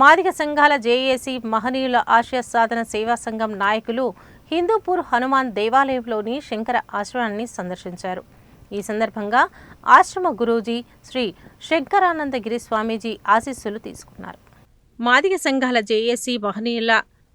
మాదిగ సంఘాల జేఏసీ మహనీయుల ఆశయ సాధన సేవా సంఘం నాయకులు హిందూపూర్ హనుమాన్ దేవాలయంలోని శంకర ఆశ్రమాన్ని సందర్శించారు. ఈ సందర్భంగా ఆశ్రమ గురూజీ శ్రీ శంకరానందగిరి స్వామీజీ ఆశీస్సులు తీసుకున్నారు. మాదిగ సంఘాల జేఏసీ మహనీయుల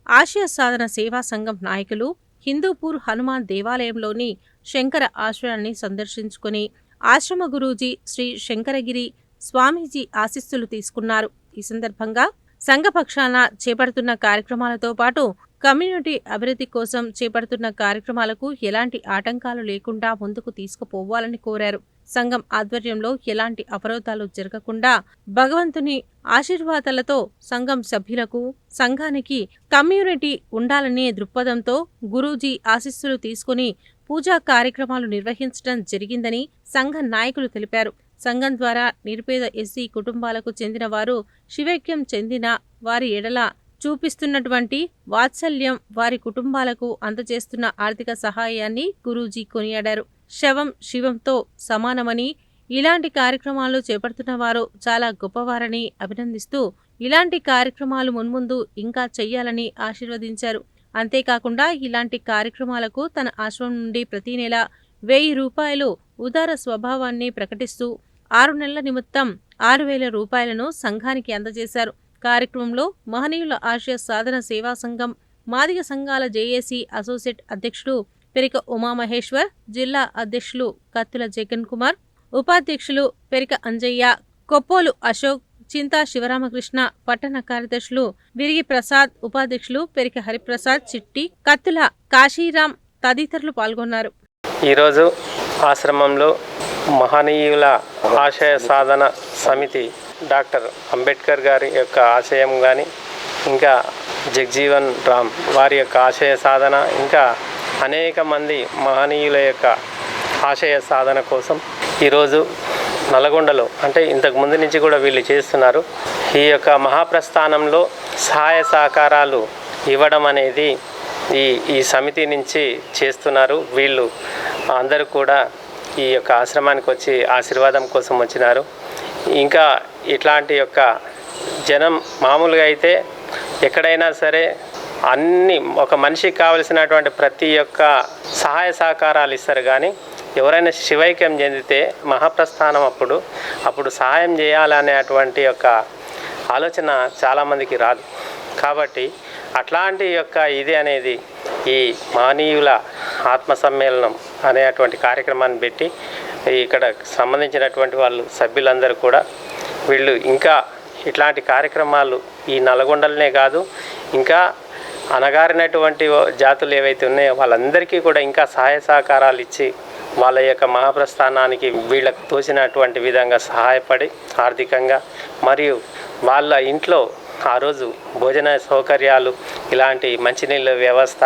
ఆశయ సాధన సేవా సంఘం నాయకులు హిందూపూర్ హనుమాన్ దేవాలయంలోని శంకర ఆశ్రయాన్ని సందర్శించుకుని ఆశ్రమ గురూజీ శ్రీ శంకరగిరి స్వామీజీ ఆశీస్సులు తీసుకున్నారు. ఈ సందర్భంగా సంఘ పక్షాన చేపడుతున్న కార్యక్రమాలతో పాటు కమ్యూనిటీ అభివృద్ధి కోసం చేపడుతున్న కార్యక్రమాలకు ఎలాంటి ఆటంకాలు లేకుండా ముందుకు తీసుకుపోవాలని కోరారు. సంఘం ఆధ్వర్యంలో ఎలాంటి అవరోధాలు జరగకుండా భగవంతుని ఆశీర్వాదాలతో సంఘం సభ్యులకు సంఘానికి కమ్యూనిటీ ఉండాలనే దృక్పథంతో గురూజీ ఆశీస్సులు తీసుకుని పూజా కార్యక్రమాలు నిర్వహించడం జరిగిందని సంఘ నాయకులు తెలిపారు. సంఘం ద్వారా నిరుపేద ఎస్సీ కుటుంబాలకు చెందిన వారు శివైక్యం చెందిన వారి ఎడల చూపిస్తున్నటువంటి వాత్సల్యం వారి కుటుంబాలకు అందజేస్తున్న ఆర్థిక సహాయాన్ని గురూజీ కొనియాడారు. శవం శివంతో సమానమని ఇలాంటి కార్యక్రమాలు చేపడుతున్న వారు చాలా గొప్పవారని అభినందిస్తూ ఇలాంటి కార్యక్రమాలు మున్ముందు ఇంకా చెయ్యాలని ఆశీర్వదించారు. అంతేకాకుండా ఇలాంటి కార్యక్రమాలకు తన ఆశ్రమం నుండి ప్రతి నెల వెయ్యి రూపాయలు ఉదార స్వభావాన్ని ప్రకటిస్తూ ఆరు నెలల నిమిత్తం ఆరు వేల రూపాయలను సంఘానికి అందజేశారు. కార్యక్రమంలో మహనీయుల ఆశయ సాధన సేవా సంఘం మాదిగ సంఘాల జేఏసీ అసోసియేట్ అధ్యక్షుడు పెరిక ఉమామహేశ్వర్ జిల్లా అధ్యక్షులు కత్తుల జగన్ కుమార్ ఉపాధ్యక్షులు పెరిక అంజయ్య కొప్పోలు అశోక్ చింతా శివరామకృష్ణ పట్టణ కార్యదర్శులు విరిగి ప్రసాద్ ఉపాధ్యక్షులు పెరిక హరిప్రసాద్ చిట్టి కత్తుల కాశీరాం తదితరులు పాల్గొన్నారు. ఈరోజు ఆశ్రమంలో మహనీయుల ఆశయ సాధన సమితి డాక్టర్ అంబేద్కర్ గారి యొక్క ఆశయం కానీ ఇంకా జగ్జీవన్ రామ్ వారి యొక్క ఆశయ సాధన ఇంకా అనేక మంది మహనీయుల యొక్క ఆశయ సాధన కోసం ఈరోజు నల్గొండలో అంటే ఇంతకు ముందు నుంచి కూడా వీళ్ళు చేస్తున్నారు. ఈ యొక్క మహాప్రస్థానంలో సహాయ సహకారాలు ఇవ్వడం అనేది ఈ ఈ సమితి నుంచి చేస్తున్నారు. వీళ్ళు అందరూ కూడా ఈ యొక్క ఆశ్రమానికి వచ్చి ఆశీర్వాదం కోసం వచ్చినారు. ఇంకా ఇట్లాంటి యొక్క జనం మామూలుగా అయితే ఎక్కడైనా సరే అన్ని ఒక మనిషికి కావలసినటువంటి ప్రతి ఒక్క సహాయ సహకారాలు ఇస్తారు కానీ ఎవరైనా శివైక్యం చెందితే మహాప్రస్థానం అప్పుడు అప్పుడు సహాయం చేయాలనేటువంటి యొక్క ఆలోచన చాలామందికి రాదు. కాబట్టి అట్లాంటి యొక్క ఇది అనేది ఈ మానీయుల ఆత్మ సమ్మేళనం అనేటువంటి కార్యక్రమాన్ని పెట్టి ఇక్కడ సంబంధించినటువంటి వాళ్ళు సభ్యులందరూ కూడా వీళ్ళు ఇంకా ఇట్లాంటి కార్యక్రమాలు ఈ నల్గొండలనే కాదు ఇంకా అనగారినటువంటి జాతులు ఏవైతే ఉన్నాయో వాళ్ళందరికీ కూడా ఇంకా సహాయ సహకారాలు ఇచ్చి వాళ్ళ యొక్క మహాప్రస్థానానికి వీళ్ళకు తోచినటువంటి విధంగా సహాయపడి ఆర్థికంగా మరియు వాళ్ళ ఇంట్లో ఆ రోజు భోజన సౌకర్యాలు ఇలాంటి మంచినీళ్ళ వ్యవస్థ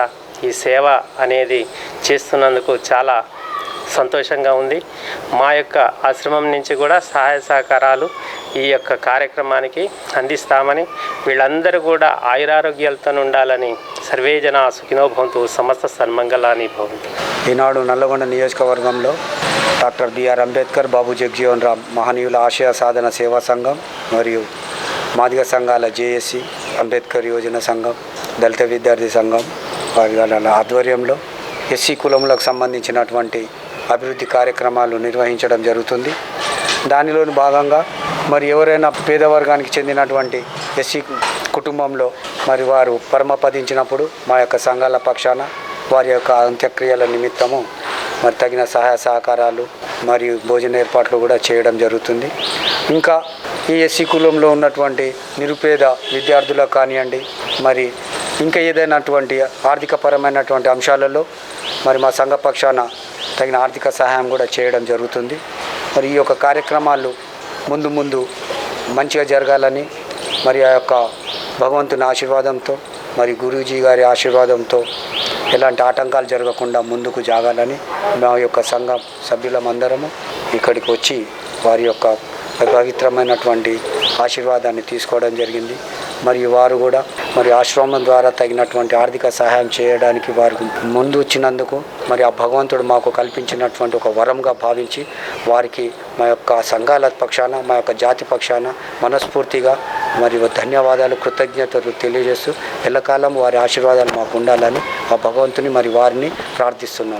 ఈ సేవ అనేది చేస్తున్నందుకు చాలా సంతోషంగా ఉంది. మా యొక్క ఆశ్రమం నుంచి కూడా సహాయ సహకారాలు ఈ యొక్క కార్యక్రమానికి అందిస్తామని వీళ్ళందరూ కూడా ఆయురారోగ్యాలతో ఉండాలని సర్వేజన సుఖినోభవంతు సమస్త సన్మంగళాని భవంతు. ఈనాడు నల్లగొండ నియోజకవర్గంలో డాక్టర్ బిఆర్ అంబేద్కర్ బాబు జగ్జీవన్ రామ్ మహనీయుల ఆశయ సాధన సేవా సంఘం మరియు మాదిగ సంఘాల జేఏసీ అంబేద్కర్ యోజన సంఘం దళిత విద్యార్థి సంఘం వాళ్ళ ఆధ్వర్యంలో ఎస్సీ కులములకు సంబంధించినటువంటి అభివృద్ధి కార్యక్రమాలు నిర్వహించడం జరుగుతుంది. దానిలోని భాగంగా మరి ఎవరైనా పేదవర్గానికి చెందినటువంటి ఎస్సీ కుటుంబంలో మరి వారు పరమపదించినప్పుడు మా యొక్క సంఘాల పక్షాన వారి యొక్క అంత్యక్రియల నిమిత్తము మరి తగిన సహాయ సహకారాలు మరియు భోజన ఏర్పాట్లు కూడా చేయడం జరుగుతుంది. ఇంకా ఈ ఎస్సీ కులంలో ఉన్నటువంటి నిరుపేద విద్యార్థులకు కానివ్వండి మరి ఇంకా ఏదైనటువంటి ఆర్థికపరమైనటువంటి అంశాలలో మరి మా సంఘ పక్షాన తగిన ఆర్థిక సహాయం కూడా చేయడం జరుగుతుంది. మరి ఈ యొక్క కార్యక్రమాలు ముందు ముందు మంచిగా జరగాలని మరి ఆ యొక్క భగవంతుని ఆశీర్వాదంతో మరి గురూజీ గారి ఆశీర్వాదంతో ఎలాంటి ఆటంకాలు జరగకుండా ముందుకు జాగాలని మా యొక్క సంఘం సభ్యులమందరము ఇక్కడికి వచ్చి వారి యొక్క పవిత్రమైనటువంటి ఆశీర్వాదాన్ని తీసుకోవడం జరిగింది. మరియు వారు కూడా మరి ఆశ్రమం ద్వారా తగినటువంటి ఆర్థిక సహాయం చేయడానికి వారు ముందు వచ్చినందుకు మరి ఆ భగవంతుడు మాకు కల్పించినటువంటి ఒక వరంగా భావించి వారికి మా యొక్క సంఘాల పక్షాన మా యొక్క జాతి పక్షాన మనస్ఫూర్తిగా మరి ధన్యవాదాలు కృతజ్ఞతలు తెలియజేస్తూ ఎల్లకాలం వారి ఆశీర్వాదాలు మాకు ఉండాలని ఆ భగవంతుని మరి వారిని ప్రార్థిస్తున్నాం.